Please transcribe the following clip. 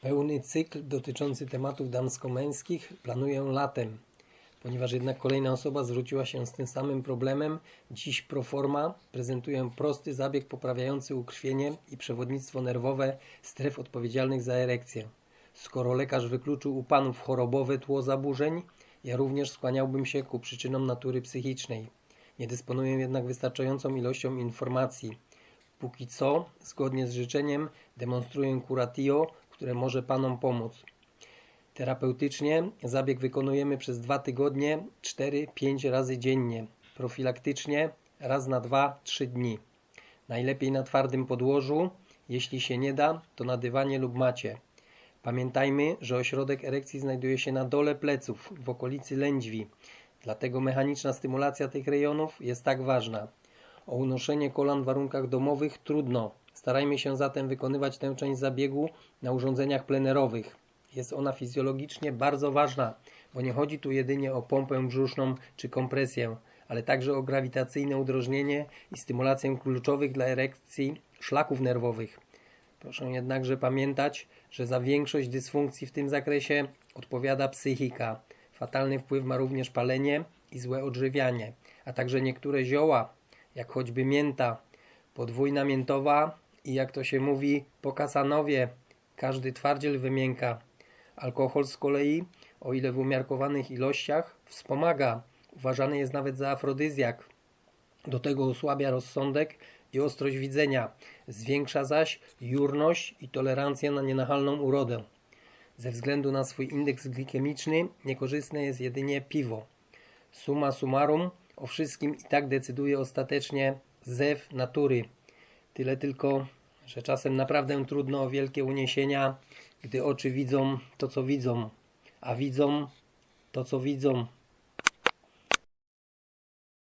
Pełny cykl dotyczący tematów damsko-męskich planuję latem. Ponieważ jednak kolejna osoba zwróciła się z tym samym problemem, dziś proforma prezentuję prosty zabieg poprawiający ukrwienie i przewodnictwo nerwowe stref odpowiedzialnych za erekcję. Skoro lekarz wykluczył u panów chorobowe tło zaburzeń, ja również skłaniałbym się ku przyczynom natury psychicznej. Nie dysponuję jednak wystarczającą ilością informacji. Póki co, zgodnie z życzeniem, demonstruję curatio, które może panom pomóc. Terapeutycznie zabieg wykonujemy przez dwa tygodnie 4-5 razy dziennie. Profilaktycznie raz na 2-3 dni. Najlepiej na twardym podłożu, jeśli się nie da, to na dywanie lub macie. Pamiętajmy, że ośrodek erekcji znajduje się na dole pleców, w okolicy lędźwi. Dlatego mechaniczna stymulacja tych rejonów jest tak ważna. O unoszenie kolan w warunkach domowych trudno. Starajmy się zatem wykonywać tę część zabiegu na urządzeniach plenerowych. Jest ona fizjologicznie bardzo ważna, bo nie chodzi tu jedynie o pompę brzuszną czy kompresję, ale także o grawitacyjne udrożnienie i stymulację kluczowych dla erekcji szlaków nerwowych. Proszę jednakże pamiętać, że za większość dysfunkcji w tym zakresie odpowiada psychika. Fatalny wpływ ma również palenie i złe odżywianie, a także niektóre zioła, jak choćby mięta, podwójna miętowa i jak to się mówi, po kasanowie, każdy twardziel wymięka. Alkohol z kolei, o ile w umiarkowanych ilościach, wspomaga. Uważany jest nawet za afrodyzjak. Do tego osłabia rozsądek i ostrość widzenia, zwiększa zaś jurność i tolerancję na nienachalną urodę. Ze względu na swój indeks glikemiczny niekorzystne jest jedynie piwo. Summa summarum, o wszystkim i tak decyduje ostatecznie zew natury. Tyle tylko, że czasem naprawdę trudno o wielkie uniesienia, gdy oczy widzą to, co widzą, a widzą to, co widzą.